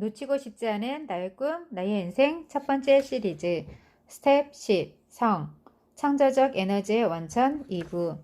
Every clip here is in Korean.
놓치고 싶지 않은 나의 꿈, 나의 인생 첫 번째 시리즈 스텝 10 성, 창조적 에너지의 원천 2부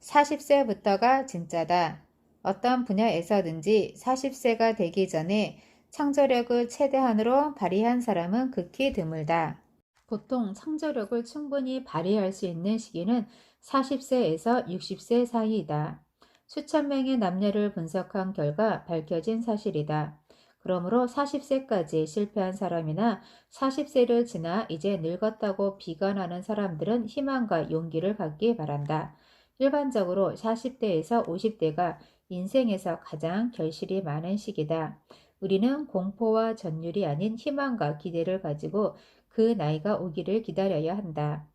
40세부터가 진짜다. 어떤 분야에서든지 40세가 되기 전에 창조력을 최대한으로 발휘한 사람은 극히 드물다. 보통 창조력을 충분히 발휘할 수 있는 시기는 40세에서 60세 사이이다. 수천 명의 남녀를 분석한 결과 밝혀진 사실이다. 그러므로 40세까지 실패한 사람이나 40세를 지나 이제 늙었다고 비관하는 사람들은 희망과 용기를 갖기 바란다. 일반적으로 40대에서 50대가 인생에서 가장 결실이 많은 시기다. 우리는 공포와 전율이 아닌 희망과 기대를 가지고 그 나이가 오기를 기다려야 한다.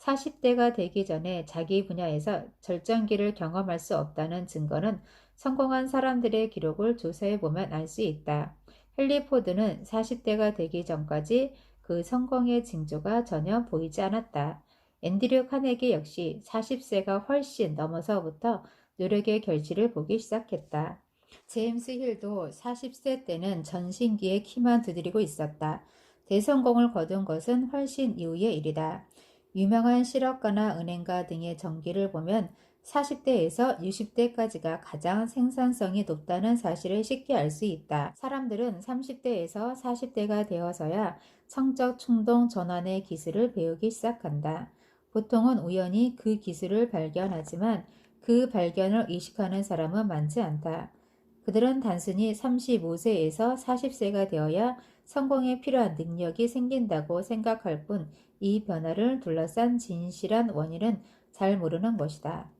40대가 되기 전에 자기 분야에서 절정기를 경험할 수 없다는 증거는 성공한 사람들의 기록을 조사해 보면 알 수 있다. 헨리 포드는 40대가 되기 전까지 그 성공의 징조가 전혀 보이지 않았다. 앤드류 카네기 역시 40세가 훨씬 넘어서부터 노력의 결실을 보기 시작했다. 제임스 힐도 40세 때는 전신기에 키만 두드리고 있었다. 대성공을 거둔 것은 훨씬 이후의 일이다. 유명한 실업가나 은행가 등의 전기를 보면 40대에서 60대까지가 가장 생산성이 높다는 사실을 쉽게 알 수 있다. 사람들은 30대에서 40대가 되어서야 성적 충동 전환의 기술을 배우기 시작한다. 보통은 우연히 그 기술을 발견하지만 그 발견을 의식하는 사람은 많지 않다. 그들은 단순히 35세에서 40세가 되어야 성공에 필요한 능력이 생긴다고 생각할 뿐 이 변화를 둘러싼 진실한 원인은 잘 모르는 것이다.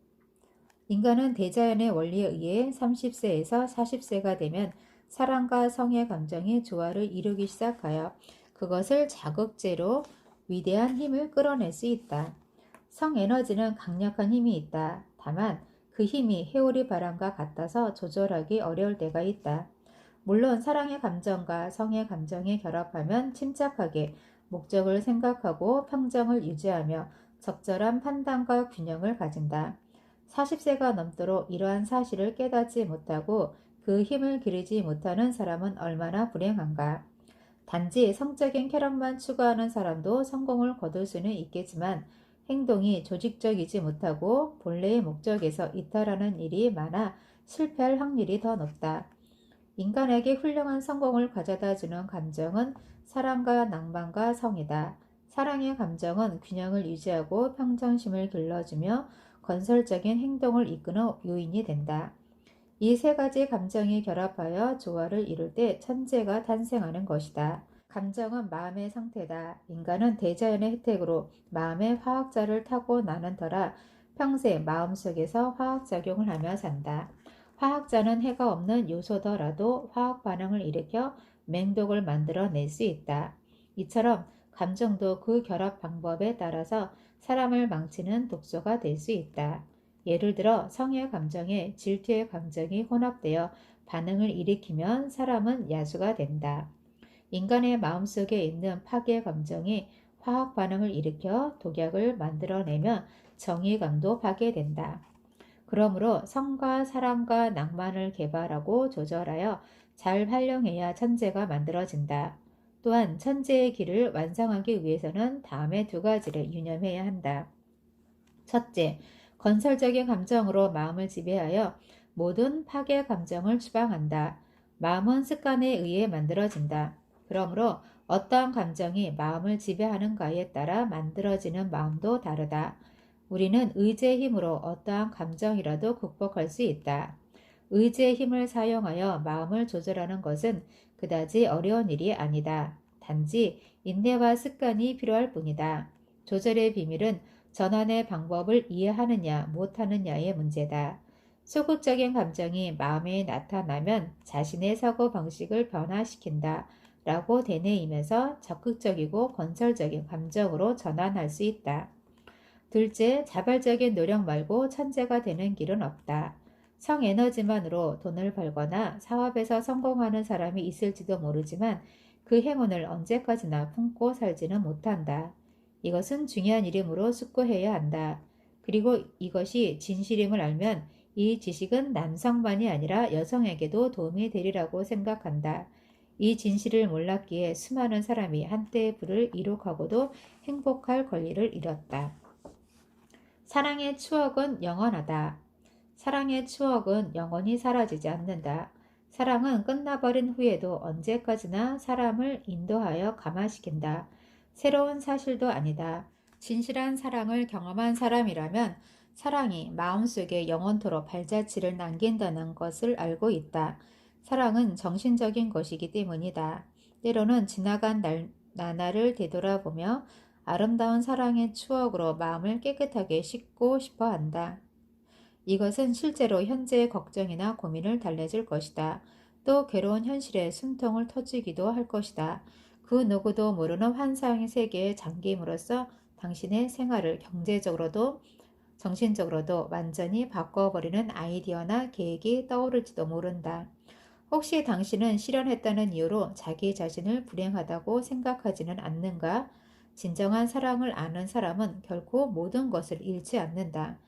인간은 대자연의 원리에 의해 30세에서 40세가 되면 사랑과 성의 감정이 조화를 이루기 시작하여 그것을 자극제로 위대한 힘을 끌어낼 수 있다. 성 에너지는 강력한 힘이 있다. 다만 그 힘이 해오리 바람과 같아서 조절하기 어려울 때가 있다. 물론 사랑의 감정과 성의 감정이 결합하면 침착하게 목적을 생각하고 평정을 유지하며 적절한 판단과 균형을 가진다. 40세가 넘도록 이러한 사실을 깨닫지 못하고 그 힘을 기르지 못하는 사람은 얼마나 불행한가. 단지 성적인 쾌락만 추구하는 사람도 성공을 거둘 수는 있겠지만 행동이 조직적이지 못하고 본래의 목적에서 이탈하는 일이 많아 실패할 확률이 더 높다. 인간에게 훌륭한 성공을 가져다 주는 감정은 사랑과 낭만과 성이다. 사랑의 감정은 균형을 유지하고 평정심을 길러주며 건설적인 행동을 이끄는 요인이 된다. 이 세 가지 감정이 결합하여 조화를 이룰 때 천재가 탄생하는 것이다. 감정은 마음의 상태다. 인간은 대자연의 혜택으로 마음의 화학자를 타고 나는 터라 평생 마음속에서 화학작용을 하며 산다. 화학자는 해가 없는 요소더라도 화학 반응을 일으켜 맹독을 만들어낼 수 있다. 이처럼 감정도 그 결합 방법에 따라서 사람을 망치는 독소가 될 수 있다. 예를 들어 성의 감정에 질투의 감정이 혼합되어 반응을 일으키면 사람은 야수가 된다. 인간의 마음속에 있는 파괴 감정이 화학 반응을 일으켜 독약을 만들어내면 정의감도 파괴된다. 그러므로 성과 사랑과 낭만을 개발하고 조절하여 잘 활용해야 천재가 만들어진다. 또한 천재의 길을 완성하기 위해서는 다음의 두 가지를 유념해야 한다. 첫째, 건설적인 감정으로 마음을 지배하여 모든 파괴 감정을 추방한다. 마음은 습관에 의해 만들어진다. 그러므로 어떠한 감정이 마음을 지배하는가에 따라 만들어지는 마음도 다르다. 우리는 의지의 힘으로 어떠한 감정이라도 극복할 수 있다. 의지의 힘을 사용하여 마음을 조절하는 것은 그다지 어려운 일이 아니다. 단지 인내와 습관이 필요할 뿐이다. 조절의 비밀은 전환의 방법을 이해하느냐 못하느냐의 문제다. 소극적인 감정이 마음에 나타나면 자신의 사고 방식을 변화시킨다. 라고 되뇌이면서 적극적이고 건설적인 감정으로 전환할 수 있다. 둘째, 자발적인 노력 말고 천재가 되는 길은 없다. 성에너지만으로 돈을 벌거나 사업에서 성공하는 사람이 있을지도 모르지만 그 행운을 언제까지나 품고 살지는 못한다. 이것은 중요한 일이므로 숙고해야 한다. 그리고 이것이 진실임을 알면 이 지식은 남성만이 아니라 여성에게도 도움이 되리라고 생각한다. 이 진실을 몰랐기에 수많은 사람이 한때의 부를 이룩하고도 행복할 권리를 잃었다. 사랑의 추억은 영원하다. 사랑의 추억은 영원히 사라지지 않는다. 사랑은 끝나버린 후에도 언제까지나 사람을 인도하여 감화시킨다. 새로운 사실도 아니다. 진실한 사랑을 경험한 사람이라면 사랑이 마음속에 영원토록 발자취를 남긴다는 것을 알고 있다. 사랑은 정신적인 것이기 때문이다. 때로는 지나간 날, 나날을 되돌아보며 아름다운 사랑의 추억으로 마음을 깨끗하게 씻고 싶어 한다. 이것은 실제로 현재의 걱정이나 고민을 달래줄 것이다. 또 괴로운 현실에 숨통을 터지기도 할 것이다. 그 누구도 모르는 환상의 세계에 잠김으로써 당신의 생활을 경제적으로도 정신적으로도 완전히 바꿔버리는 아이디어나 계획이 떠오를지도 모른다. 혹시 당신은 실현했다는 이유로 자기 자신을 불행하다고 생각하지는 않는가? 진정한 사랑을 아는 사람은 결코 모든 것을 잃지 않는다.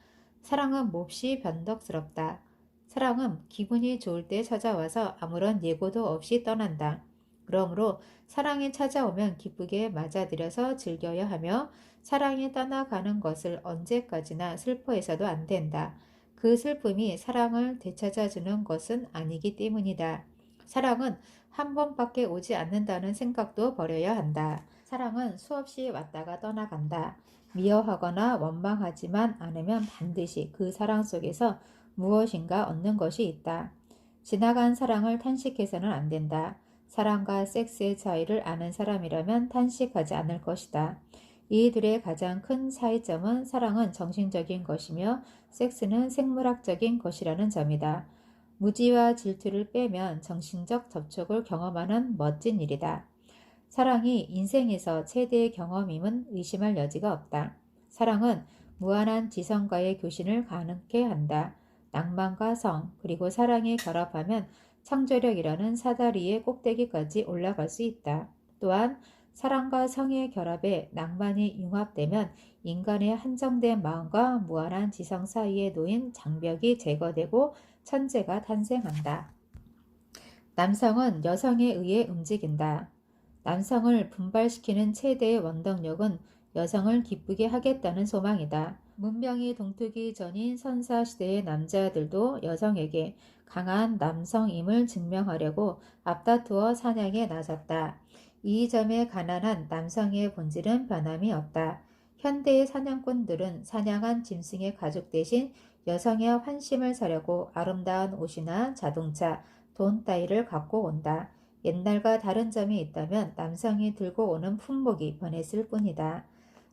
사랑은 몹시 변덕스럽다. 사랑은 기분이 좋을 때 찾아와서 아무런 예고도 없이 떠난다. 그러므로 사랑이 찾아오면 기쁘게 맞아들여서 즐겨야 하며 사랑이 떠나가는 것을 언제까지나 슬퍼해서도 안 된다. 그 슬픔이 사랑을 되찾아주는 것은 아니기 때문이다. 사랑은 한 번밖에 오지 않는다는 생각도 버려야 한다. 사랑은 수없이 왔다가 떠나간다. 미워하거나 원망하지만 않으면 반드시 그 사랑 속에서 무엇인가 얻는 것이 있다. 지나간 사랑을 탄식해서는 안 된다. 사랑과 섹스의 차이를 아는 사람이라면 탄식하지 않을 것이다. 이 둘의 가장 큰 차이점은 사랑은 정신적인 것이며 섹스는 생물학적인 것이라는 점이다. 무지와 질투를 빼면 정신적 접촉을 경험하는 멋진 일이다. 사랑이 인생에서 최대의 경험임은 의심할 여지가 없다. 사랑은 무한한 지성과의 교신을 가능케 한다. 낭만과 성, 그리고 사랑이 결합하면 창조력이라는 사다리의 꼭대기까지 올라갈 수 있다. 또한 사랑과 성의 결합에 낭만이 융합되면 인간의 한정된 마음과 무한한 지성 사이에 놓인 장벽이 제거되고 천재가 탄생한다. 남성은 여성에 의해 움직인다. 남성을 분발시키는 최대의 원동력은 여성을 기쁘게 하겠다는 소망이다. 문명이 동트기 전인 선사시대의 남자들도 여성에게 강한 남성임을 증명하려고 앞다투어 사냥에 나섰다. 이 점에 가난한 남성의 본질은 변함이 없다. 현대의 사냥꾼들은 사냥한 짐승의 가죽 대신 여성의 환심을 사려고 아름다운 옷이나 자동차, 돈 따위를 갖고 온다. 옛날과 다른 점이 있다면 남성이 들고 오는 품목이 변했을 뿐이다.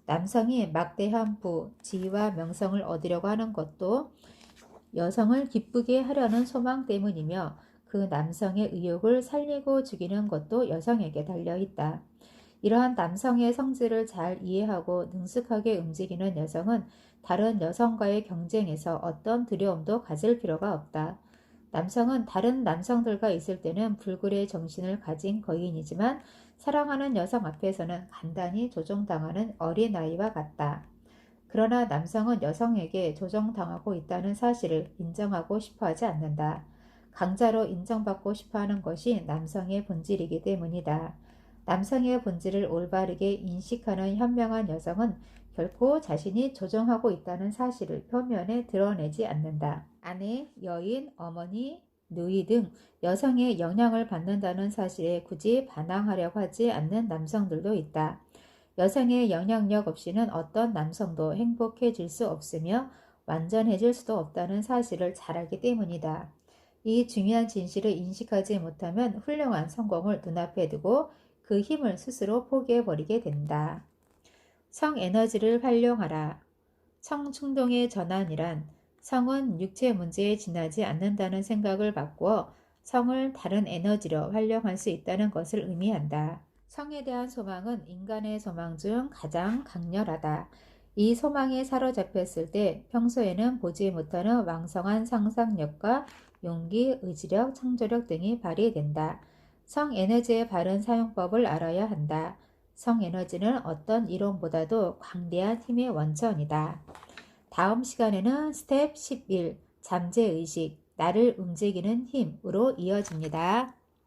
남성이 막대한 부, 지위와 명성을 얻으려고 하는 것도 여성을 기쁘게 하려는 소망 때문이며 그 남성의 의욕을 살리고 죽이는 것도 여성에게 달려 있다. 이러한 남성의 성질을 잘 이해하고 능숙하게 움직이는 여성은 다른 여성과의 경쟁에서 어떤 두려움도 가질 필요가 없다. 남성은 다른 남성들과 있을 때는 불굴의 정신을 가진 거인이지만 사랑하는 여성 앞에서는 간단히 조종당하는 어린아이와 같다. 그러나 남성은 여성에게 조종당하고 있다는 사실을 인정하고 싶어 하지 않는다. 강자로 인정받고 싶어 하는 것이 남성의 본질이기 때문이다. 남성의 본질을 올바르게 인식하는 현명한 여성은 결코 자신이 조종하고 있다는 사실을 표면에 드러내지 않는다. 아내, 여인, 어머니, 누이 등 여성의 영향을 받는다는 사실에 굳이 반항하려고 하지 않는 남성들도 있다. 여성의 영향력 없이는 어떤 남성도 행복해질 수 없으며 완전해질 수도 없다는 사실을 잘 알기 때문이다. 이 중요한 진실을 인식하지 못하면 훌륭한 성공을 눈앞에 두고 그 힘을 스스로 포기해버리게 된다. 성에너지를 활용하라. 성충동의 전환이란 성은 육체 문제에 지나지 않는다는 생각을 바꾸어 성을 다른 에너지로 활용할 수 있다는 것을 의미한다. 성에 대한 소망은 인간의 소망 중 가장 강렬하다. 이 소망에 사로잡혔을 때 평소에는 보지 못하는 왕성한 상상력과 용기, 의지력, 창조력 등이 발휘된다. 성 에너지의 바른 사용법을 알아야 한다. 성에너지는 어떤 이론보다도 광대한 힘의 원천이다. 다음 시간에는 스텝 11 잠재의식 나를 움직이는 힘으로 이어집니다.